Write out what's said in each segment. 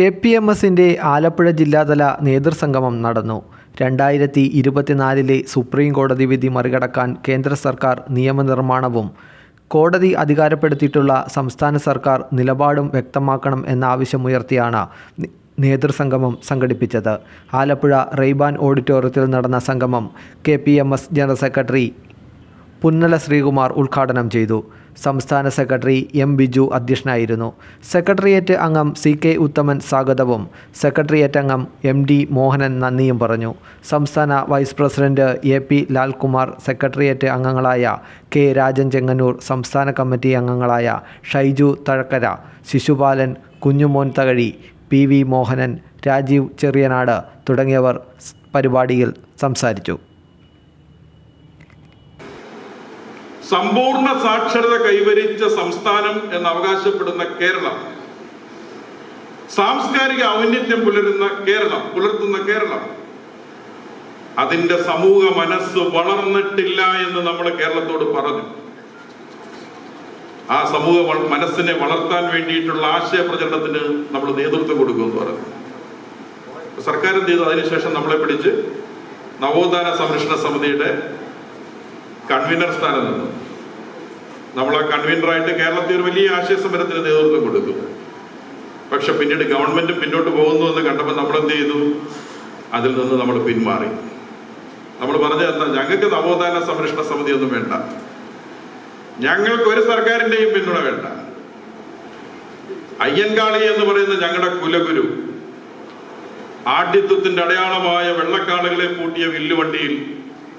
K P M എസിന്റെ ആലപ്പുഴ ജില്ലാതല നേതൃസംഗമം നടന്നു. രണ്ടായിരത്തി ഇരുപത്തിനാലിലെ സുപ്രീം കോടതി വിധി മറികടക്കാൻ കേന്ദ്ര സർക്കാർ നിയമനിർമ്മാണവും കോടതി അധികാരപ്പെടുത്തിയിട്ടുള്ള സംസ്ഥാന സർക്കാർ നിലപാടും വ്യക്തമാക്കണം എന്ന ആവശ്യമുയർത്തിയാണ് നേതൃസംഗമം സംഘടിപ്പിച്ചത്. ആലപ്പുഴ റെയ്ബാൻ ഓഡിറ്റോറിയത്തിൽ നടന്ന സംഗമം K P M S general secretary Punnala Sreekumar ഉദ്ഘാടനം ചെയ്തു. സംസ്ഥാന സെക്രട്ടറി എം ബിജു അധ്യക്ഷനായിരുന്നു. സെക്രട്ടേറിയറ്റ് അംഗം സി കെ ഉത്തമൻ സ്വാഗതവും. സെക്രട്ടേറിയറ്റ് അംഗം എം ഡി മോഹനൻ നന്ദിയും പറഞ്ഞു. സംസ്ഥാന vice president A P Lalkumar secretariat അംഗങ്ങളായ കെ രാജൻ ചെങ്ങന്നൂർ സംസ്ഥാന കമ്മിറ്റി അംഗങ്ങളായ ഷൈജു തഴക്കര ശിശുപാലൻ കുഞ്ഞുമോൻ തകഴി പി വി മോഹനൻ രാജീവ് ചെറിയനാട് തുടങ്ങിയവർ പരിപാടിയിൽ സംസാരിച്ചു. സമ്പൂർണ സാക്ഷരത കൈവരിച്ച സംസ്ഥാനം എന്ന് അവകാശപ്പെടുന്ന കേരളം. സാംസ്കാരിക ഔന്നിത്യം പുലരുന്ന കേരളം പുലർത്തുന്ന കേരളം. അതിന്റെ സമൂഹ മനസ്സ് വളർന്നിട്ടില്ല എന്ന് നമ്മൾ കേരളത്തോട് പറഞ്ഞു. ആ സമൂഹ മനസ്സിനെ വളർത്താൻ വേണ്ടിയിട്ടുള്ള ആശയ പ്രചരണത്തിന് നമ്മൾ നേതൃത്വം കൊടുക്കുമെന്ന് പറഞ്ഞു. സർക്കാർ എന്ത് ചെയ്തു? അതിനുശേഷം നമ്മളെ പിടിച്ച് നവോത്ഥാന സംരക്ഷണ സമിതിയുടെ കൺവീനർ സ്ഥാനം നിന്നു. നമ്മൾ കൺവീനറായിട്ട് കേരളത്തിൽ ഒരു വലിയ ആശയ സമരത്തിന് നേതൃത്വം കൊടുത്തു. പക്ഷെ പിന്നീട് ഗവൺമെന്റ് പിന്നോട്ട് പോകുന്നു എന്ന് കണ്ടപ്പോൾ നമ്മൾ എന്ത് ചെയ്തു? അതിൽ നിന്ന് നമ്മൾ പിന്മാറി. നമ്മൾ പറഞ്ഞ ഞങ്ങൾക്ക് നവോത്ഥാന സംരക്ഷണ സമിതി ഒന്നും വേണ്ട. ഞങ്ങൾക്ക് ഒരു സർക്കാരിന്റെയും പിന്തുണ വേണ്ട. അയ്യൻകാളി എന്ന് പറയുന്ന ഞങ്ങളുടെ കുലഗുരു ആഢ്യത്വത്തിന്റെ അടയാളമായ വെള്ളക്കാളുകളെ പൂട്ടിയ വില്ലുവണ്ടിയിൽ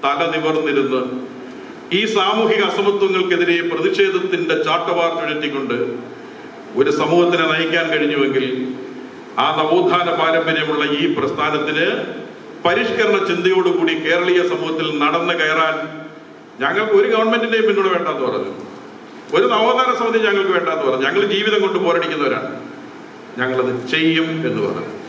തല നിവർന്നിരുന്ന് ഈ സാമൂഹിക അസമത്വങ്ങൾക്കെതിരെ പ്രതിഷേധത്തിന്റെ ചാട്ടവാർ ചുഴറ്റിക്കൊണ്ട് ഒരു സമൂഹത്തിനെ നയിക്കാൻ കഴിഞ്ഞുവെങ്കിൽ ആ നവോത്ഥാന പാരമ്പര്യമുള്ള ഈ പ്രസ്ഥാനത്തിന് പരിഷ്കരണ ചിന്തയോടുകൂടി കേരളീയ സമൂഹത്തിൽ നടന്നു കയറാൻ ഞങ്ങൾക്ക് ഒരു ഗവൺമെന്റിന്റെയും പിന്തുണ വേണ്ടെന്ന് പറഞ്ഞു. ഒരു നവോത്ഥാന സമിതി ഞങ്ങൾക്ക് വേണ്ടെന്ന് പറഞ്ഞു. ഞങ്ങൾ ജീവിതം കൊണ്ട് പോരടിക്കുന്നവരാണ്. ഞങ്ങളത് ചെയ്യും എന്ന് പറഞ്ഞു.